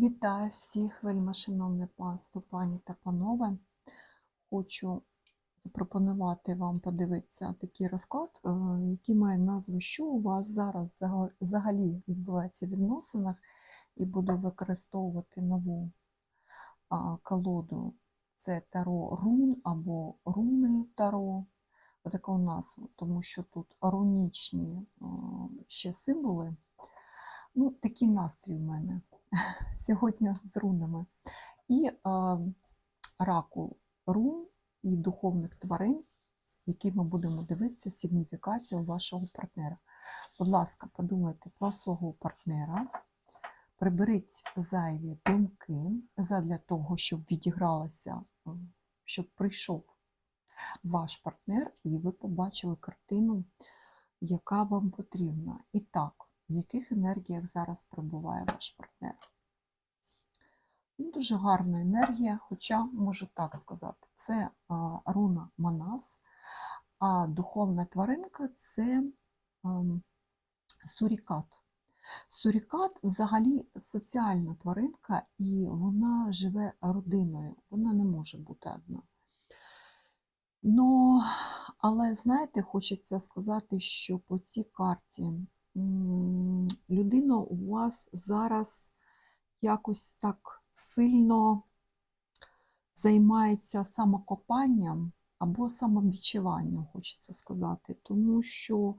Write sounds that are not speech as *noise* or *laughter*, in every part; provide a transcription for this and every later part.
Вітаю всіх, вельмишановне панство, пані та панове. Хочу запропонувати вам подивитися такий розклад, е, який має назву, що у вас зараз взагалі відбувається в відносинах, і буду використовувати нову колоду. Це Таро Рун або Руни Таро. Отаку назву, тому що тут рунічні е, ще символи. Ну, такий настрій у мене сьогодні з рунами. І е, раку рун і духовних тварин, які ми будемо дивитися сигніфікацію вашого партнера. Будь ласка, подумайте про свого партнера, приберіть зайві думки задля того, щоб відігралося, е, щоб прийшов ваш партнер, і ви побачили картину, яка вам потрібна. І так, в яких енергіях зараз перебуває ваш партнер? Ну, Дуже гарна енергія, хоча можу так сказати, це руна Манас, а духовна тваринка це ем, сурікат. Сурікат взагалі соціальна тваринка, і вона живе родиною, вона не може бути одна. Ну, але знаєте, хочеться сказати, що по цій карті людина у вас зараз якось так сильно займається самокопанням або самобічуванням, хочеться сказати, тому що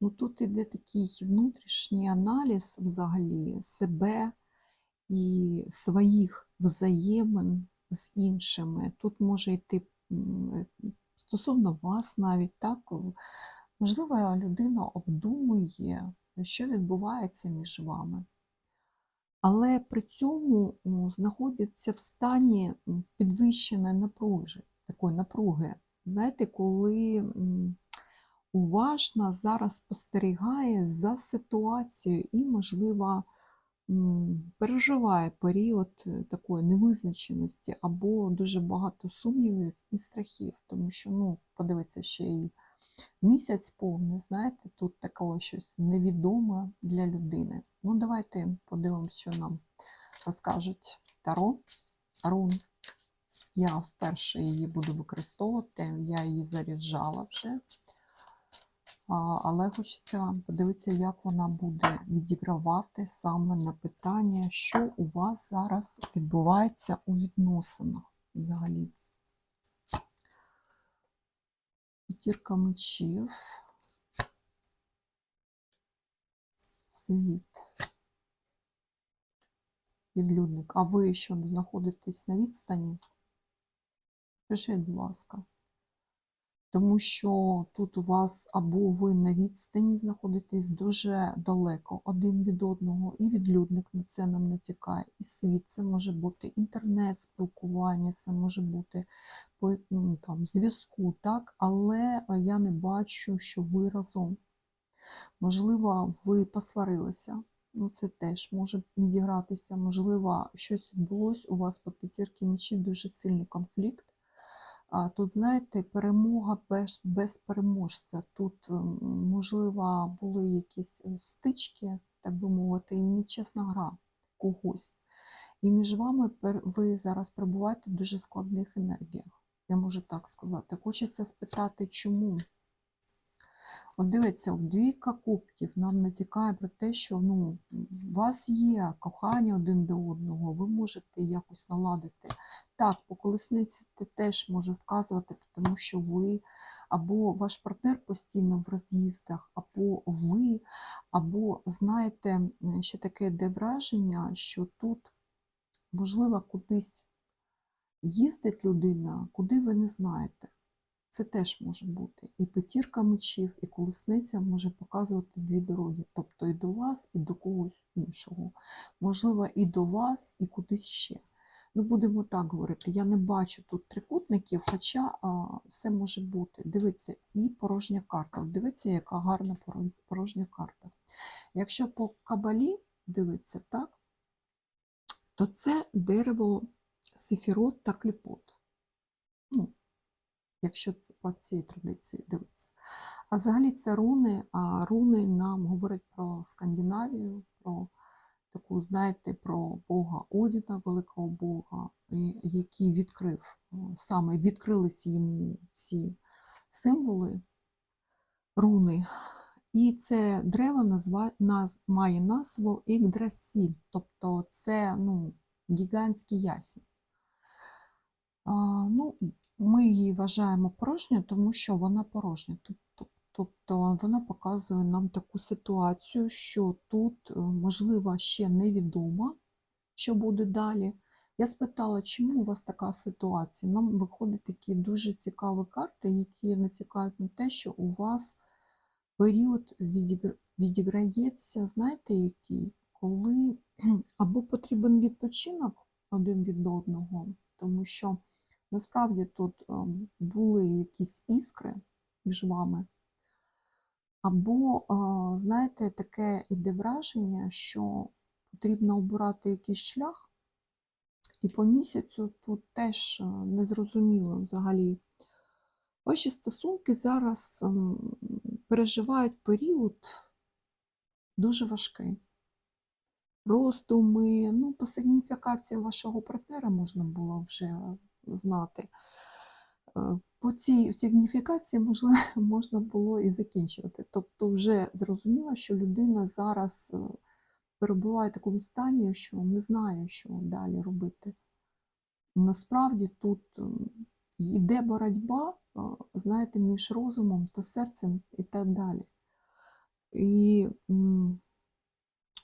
ну, тут іде такий внутрішній аналіз взагалі себе і своїх взаємин з іншими. Тут може йти стосовно вас навіть так. Можливо, людина обдумує, що відбувається між вами. Але при цьому знаходиться в стані підвищеної напруги, такої напруги. Знаєте, коли уважно зараз спостерігає за ситуацією і, можливо, переживає період е, такої невизначеності або дуже багато сумнівів і страхів, тому що, ну, подивіться, ще й місяць повний, знаєте, тут таке щось невідоме для людини. Ну, давайте подивимося, що нам розкажуть Таро, Рун. Я вперше її буду використовувати, я її заряджала вже. Але хочеться подивитися, як вона буде відігравати саме на питання, що у вас зараз відбувається у відносинах взагалі. П'ятірка мечів, світ, відлюдник. А ви що знаходитесь на відстані? Пишіть, будь ласка. Тому що тут у вас або ви на відстані знаходитесь дуже далеко один від одного, і відлюдник на це нам натякає, і світ це може бути інтернет, спілкування, це може бути ну, там, зв'язку, так, але я не бачу, що ви разом. Можливо, ви посварилися. Ну, це теж може відігратися. Можливо, щось відбулося у вас по п'ятірки мечів, дуже сильний конфлікт. А Тут, знаєте, перемога без, без переможця. Тут, можливо, були якісь е, стички, так би мовити, і нечесна гра когось. І між вами ви зараз перебуваєте в дуже складних енергіях. Я можу так сказати. Хочеться спитати, чому? От дивіться, двійка кубків нам натякає про те, що ну, у вас є кохання один до одного, ви можете якось наладити. Так, по колесниці теж може вказувати, тому що ви або ваш партнер постійно в роз'їздах, або ви, або, знаєте, ще таке йде враження, що тут, можливо, кудись їздить людина, куди ви не знаєте. Це теж може бути. І п'ятірка мечів, і колесниця може показувати дві дороги. Тобто і до вас, і до когось іншого. Можливо, і до вас, і кудись ще. Ну, будемо так говорити. Я не бачу тут трикутників, хоча а, все може бути. Дивіться, і порожня карта. Дивіться, яка гарна порожня карта. Якщо по кабалі дивитися, так, то це дерево сефірот та кліпот. Ну, якщо це по цій традиції дивитися. А взагалі це руни, а руни нам говорять про Скандинавію, про таку, знаєте, про Бога Одіна, великого Бога, який відкрив, саме відкрилися йому ці символи, руни. І це дерево назва, наз, має назву Ігдрасіль, тобто це ну, гігантський ясень. А, ну, ми її вважаємо порожньою, тому що вона порожня. Тобто, вона показує нам таку ситуацію, що тут, е, можливо, ще невідомо, що буде далі. Я спитала, чому у вас така ситуація? Нам виходять такі дуже цікаві карти, які натякають на те, що у вас період відіграється, знаєте, який? Коли або потрібен відпочинок один від одного, тому що насправді тут ем, були якісь іскри між вами, або, е, знаєте, таке іде враження, що потрібно обирати якийсь шлях, і по місяцю тут теж е, незрозуміло взагалі. Ваші стосунки зараз ем, переживають період дуже важкий. Роздуми, ну, по сигніфікації вашого партнера можна було вже знати. Е, По цій сигніфікації можливо, *laughs* можна було і закінчувати. Тобто вже зрозуміло, що людина зараз е, перебуває в такому стані, що не знає, що далі робити. Насправді тут ем, йде боротьба, е, знаєте, між розумом та серцем і так далі. І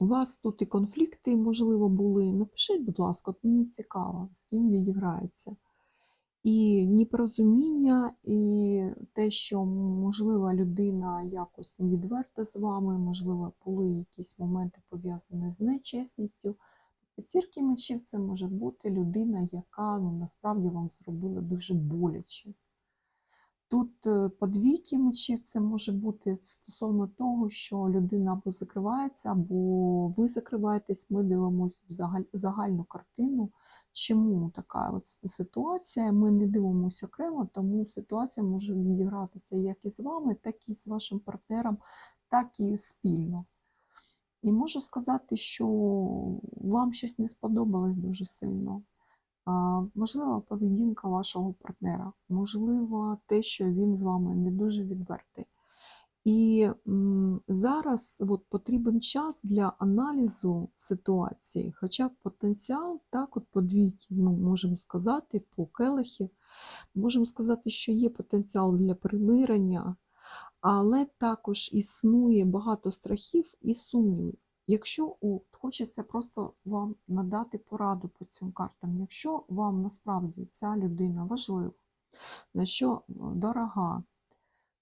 у вас тут і конфлікти, можливо, були. Напишіть, будь ласка, от мені цікаво, з ким відіграється. І непорозуміння, і те, що, можливо, людина якось не відверта з вами, можливо, були якісь моменти пов'язані з нечесністю. П'ятірки мечів це може бути людина, яка ну, насправді вам зробила дуже боляче. Тут е, подвійки мечів це може бути стосовно того, що людина або закривається, або ви закриваєтесь, ми дивимося в загальну картину. Чому така от ситуація? Ми не дивимося окремо, тому ситуація може відігратися як і з вами, так і з вашим партнером, так і спільно. І можу сказати, що вам щось не сподобалось дуже сильно. Можливо, поведінка вашого партнера, можливо, те, що він з вами не дуже відвертий. І зараз от, потрібен час для аналізу ситуації, хоча потенціал, так, от по двійки, ну, можемо сказати, по келихів, можемо сказати, що є потенціал для примирення, але також існує багато страхів і сумнівів. Якщо от, хочеться просто вам надати пораду по цим картам, якщо вам насправді ця людина важлива, на що е, дорога,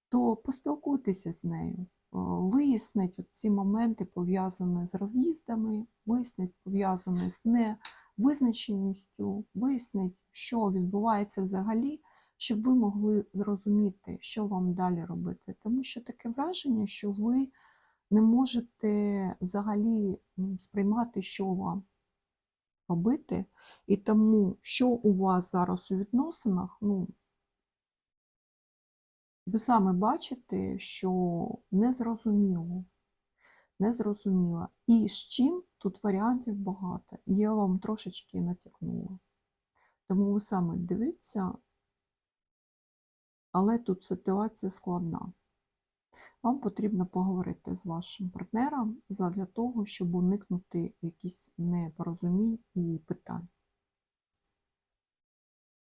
то поспілкуйтеся з нею, е, виясніть ці моменти, пов'язані з роз'їздами, виясніть пов'язані з невизначеністю, виясніть, що відбувається взагалі, щоб ви могли зрозуміти, що вам далі робити. Тому що таке враження, що ви не можете взагалі сприймати, що вам робити, і тому, що у вас зараз у відносинах, ну, ви саме бачите, що незрозуміло. Незрозуміло. І з чим тут варіантів багато. Я вам трошечки натякнула. Тому ви саме дивіться, але тут ситуація складна. Вам потрібно поговорити з вашим партнером для того, щоб уникнути якісь непорозумінь і питань.